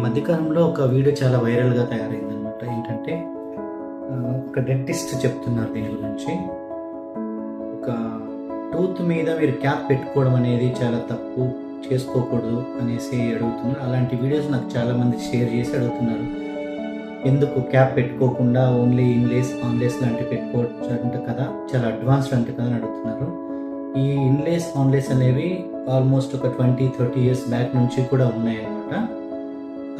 ఈ మధ్యకాలంలో ఒక వీడియో చాలా వైరల్గా తయారైంది అనమాట ఏంటంటే ఒక డెంటిస్ట్ చెప్తున్నారు దీని గురించి. ఒక టూత్ మీద మీరు క్యాప్ పెట్టుకోవడం అనేది చాలా తప్పు చేసుకోకూడదు అనేసి అడుగుతున్నారు. అలాంటి వీడియోస్ నాకు చాలామంది షేర్ చేసి అడుగుతున్నారు. ఎందుకు క్యాప్ పెట్టుకోకుండా ఓన్లీ ఇన్లేస్ ఆన్లేస్ లాంటివి పెట్టుకోవచ్చు అంట కదా చాలా అడ్వాన్స్డ్ అంట కదా అని అడుగుతున్నారు. ఈ ఇన్లేస్ ఆన్లేస్ అనేవి ఆల్మోస్ట్ ఒక ట్వంటీ థర్టీ ఇయర్స్ బ్యాక్ నుంచి కూడా ఉన్నాయన్నమాట.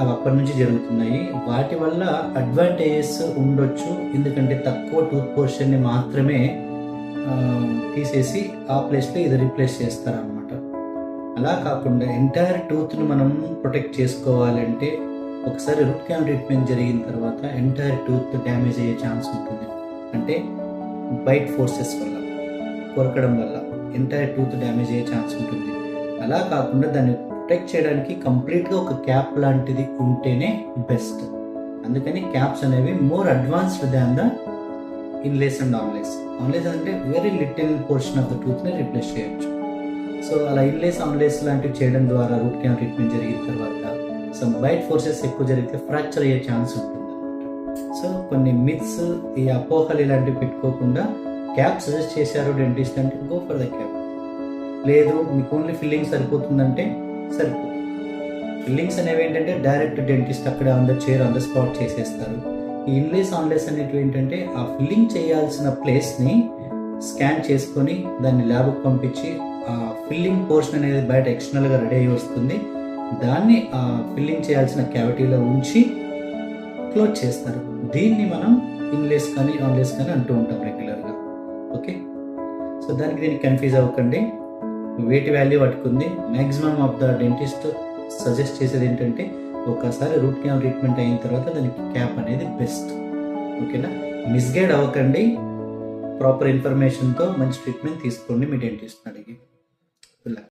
అవి అప్పటి నుంచి జరుగుతున్నాయి. వాటి వల్ల అడ్వాంటేజెస్ ఉండొచ్చు. ఎందుకంటే తక్కువ టూత్ పోర్షన్ని మాత్రమే తీసేసి ఆ ప్లేస్లో ఇది రీప్లేస్ చేస్తారనమాట అలా కాకుండా ఎంటైర్ టూత్ను మనం ప్రొటెక్ట్ చేసుకోవాలంటే ఒకసారి రూట్ క్యాన్ ట్రీట్మెంట్ జరిగిన తర్వాత ఎంటైర్ టూత్ డ్యామేజ్ అయ్యే ఛాన్స్ ఉంటుంది. అంటే బైట్ ఫోర్సెస్ వల్ల కొరకడం వల్ల ఎంటైర్ టూత్ డ్యామేజ్ అయ్యే ఛాన్స్ ఉంటుంది. అలా కాకుండా దాన్ని ప్రొటెక్ట్ చేయడానికి కంప్లీట్గా ఒక క్యాప్ లాంటిది ఉంటేనే బెస్ట్ అందుకని క్యాప్స్ అనేవి more advanced than the inlays and onlays onlays అంటే very little portion of the టూత్ని replace చేయొచ్చు. సో అలా ఇన్లేస్ ఆన్లేస్ లాంటివి చేయడం ద్వారా రూట్ క్యాన్ ట్రీట్మెంట్ జరిగిన తర్వాత సమ్ బయట ఫోర్సెస్ ఎక్కువ జరిగితే ఫ్రాక్చర్ అయ్యే ఛాన్స్ ఉంటుంది సో కొన్ని మిత్స్ ఈ అపోహలు ఇలాంటివి పెట్టుకోకుండా క్యాప్ సజెస్ట్ చేశారు డెంటిస్ట్ అంటే గో ఫర్ ద క్యాప్ లేదు మీకు ఓన్లీ ఫిల్లింగ్ సరిపోతుందంటే సరిపోతుంది ఫిల్లింగ్స్ అనేవి ఏంటంటే డైరెక్ట్ డెంటిస్ట్ అక్కడ on the chair on the spot చేసేస్తారు. ఈ ఇన్లేస్ ఆన్లేస్ అనేటివి ఏంటంటే ఆ ఫిల్లింగ్ చేయాల్సిన ప్లేస్ని స్కాన్ చేసుకొని దాన్ని ల్యాబ్కి పంపించి ఆ ఫిల్లింగ్ పోర్షన్ అనేది బయట ఎక్స్టర్నల్గా రెడీ అయ్యి వస్తుంది. దాన్ని ఆ ఫిల్లింగ్ చేయాల్సిన క్యావిటీలో ఉంచి క్లోజ్ చేస్తారు. దీన్ని మనం ఇన్లేస్ కానీ ఆన్లేస్ కానీ అంటూ ఉంటాం రెగ్యులర్గా. ఓకే? సో దానికి దీనికి కన్ఫ్యూజ్ అవ్వకండి. వేటి వాల్యూ పట్టుకుంది. Maximum of the dentist suggest చేసేది ఏంటంటే ఒకసారి రూట్ కెనాల్ ట్రీట్మెంట్ అయిన తర్వాత దానికి క్యాప్ అనేది బెస్ట్. ఓకేనా? మిస్గైడ్ అవ్వకండి. ప్రాపర్ ఇన్ఫర్మేషన్తో మంచి ట్రీట్మెంట్ తీసుకోండి మీ డెంటిస్ట్ అడిగి.